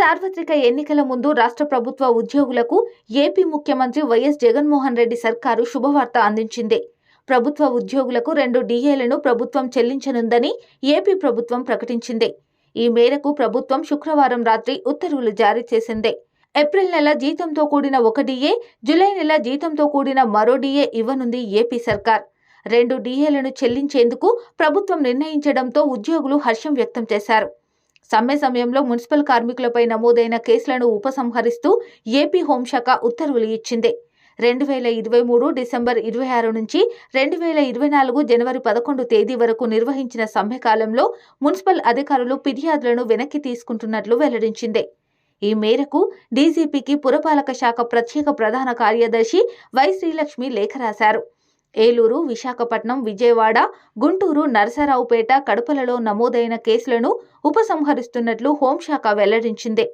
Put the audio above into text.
సార్వత్రిక ఎన్నికల ముందు రాష్ట్ర ప్రభుత్వ ఉద్యోగులకు ఏపీ ముఖ్యమంత్రి వైఎస్ జగన్మోహన్ రెడ్డి సర్కారు శుభవార్త అందించింది. ప్రభుత్వ ఉద్యోగులకు రెండు డీఏలను ప్రభుత్వం చెల్లించనుందని ఏపీ ప్రభుత్వం ప్రకటించింది. ఈ మేరకు ప్రభుత్వం శుక్రవారం రాత్రి ఉత్తర్వులు జారీ చేసింది. ఏప్రిల్ నెల జీతంతో కూడిన ఒక డీఏ జూలై నెల జీతంతో కూడిన మరో డీఏ ఇవ్వనుంది ఏపీ సర్కార్. రెండు డీఏలను చెల్లించేందుకు ప్రభుత్వం నిర్ణయించడంతో ఉద్యోగులు హర్షం వ్యక్తం చేశారు. సమ్మె సమయంలో మున్సిపల్ కార్మికులపై నమోదైన కేసులను ఉపసంహరిస్తూ ఏపీ హోంశాఖ ఉత్తర్వులు ఇచ్చింది. రెండు వేల ఇరవై మూడు డిసెంబర్ ఇరవై ఆరు నుంచి రెండు వేల ఇరవై నాలుగు జనవరి పదకొండు తేదీ వరకు నిర్వహించిన సమ్మె కాలంలో మున్సిపల్ అధికారులు ఫిర్యాదులను వెనక్కి తీసుకుంటున్నట్లు వెల్లడించింది. ఈ మేరకు డీజీపీకి పురపాలక శాఖ ప్రత్యేక ప్రధాన కార్యదర్శి వై శ్రీలక్ష్మి లేఖ రాశారు. ఏలూరు విశాఖపట్నం విజయవాడ గుంటూరు నరసరావుపేట కడపలలో నమోదైన కేసులను ఉపసంహరిస్తున్నట్లు హోంశాఖ వెల్లడించింది.